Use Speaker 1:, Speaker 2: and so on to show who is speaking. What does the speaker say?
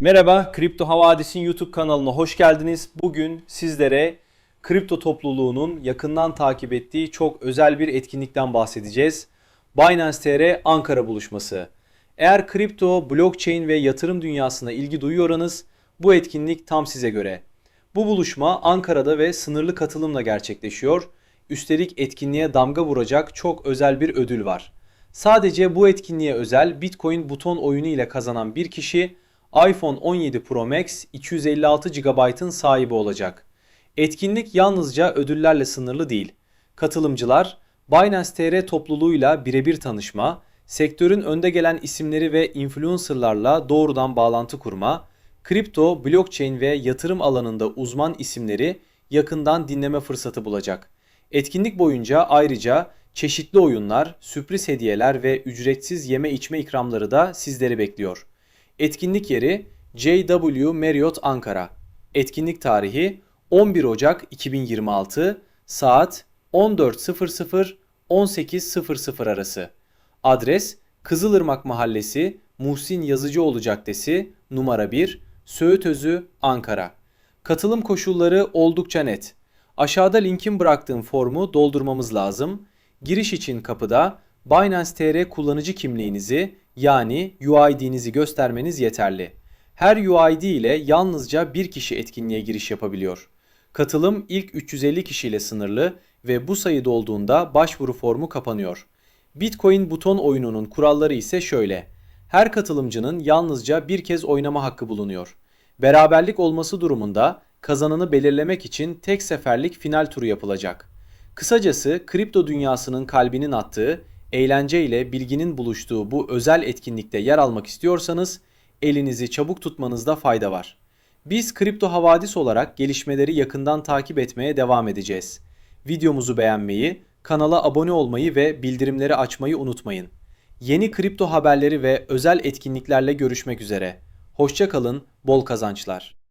Speaker 1: Merhaba, Kripto Havadis'in YouTube kanalına hoş geldiniz. Bugün sizlere kripto topluluğunun yakından takip ettiği çok özel bir etkinlikten bahsedeceğiz. Binance TR Ankara buluşması. Eğer kripto, blockchain ve yatırım dünyasına ilgi duyuyorsanız bu etkinlik tam size göre. Bu buluşma Ankara'da ve sınırlı katılımla gerçekleşiyor. Üstelik etkinliğe damga vuracak çok özel bir ödül var. Sadece bu etkinliğe özel Bitcoin buton oyunu ile kazanan bir kişi iPhone 17 Pro Max 256 GB'ın sahibi olacak. Etkinlik yalnızca ödüllerle sınırlı değil. Katılımcılar Binance TR topluluğuyla birebir tanışma, sektörün önde gelen isimleri ve influencerlarla doğrudan bağlantı kurma, kripto, blockchain ve yatırım alanında uzman isimleri yakından dinleme fırsatı bulacak. Etkinlik boyunca ayrıca çeşitli oyunlar, sürpriz hediyeler ve ücretsiz yeme içme ikramları da sizleri bekliyor. Etkinlik yeri JW Marriott Ankara. Etkinlik tarihi 11 Ocak 2026 saat 14.00-18.00 arası. Adres Kızılırmak Mahallesi Muhsin Yazıcıoğlu Caddesi numara 1 Söğütözü Ankara. Katılım koşulları oldukça net. Aşağıda linkin bıraktığım formu doldurmamız lazım. Giriş için kapıda Binance TR kullanıcı kimliğinizi yani UID'nizi göstermeniz yeterli. Her UID ile yalnızca bir kişi etkinliğe giriş yapabiliyor. Katılım ilk 350 kişiyle sınırlı ve bu sayı dolduğunda başvuru formu kapanıyor. Bitcoin buton oyununun kuralları ise şöyle. Her katılımcının yalnızca bir kez oynama hakkı bulunuyor. Beraberlik olması durumunda kazananı belirlemek için tek seferlik final turu yapılacak. Kısacası kripto dünyasının kalbinin attığı, eğlence ile bilginin buluştuğu bu özel etkinlikte yer almak istiyorsanız elinizi çabuk tutmanızda fayda var. Biz Kripto Havadis olarak gelişmeleri yakından takip etmeye devam edeceğiz. Videomuzu beğenmeyi, kanala abone olmayı ve bildirimleri açmayı unutmayın. Yeni kripto haberleri ve özel etkinliklerle görüşmek üzere. Hoşça kalın, bol kazançlar.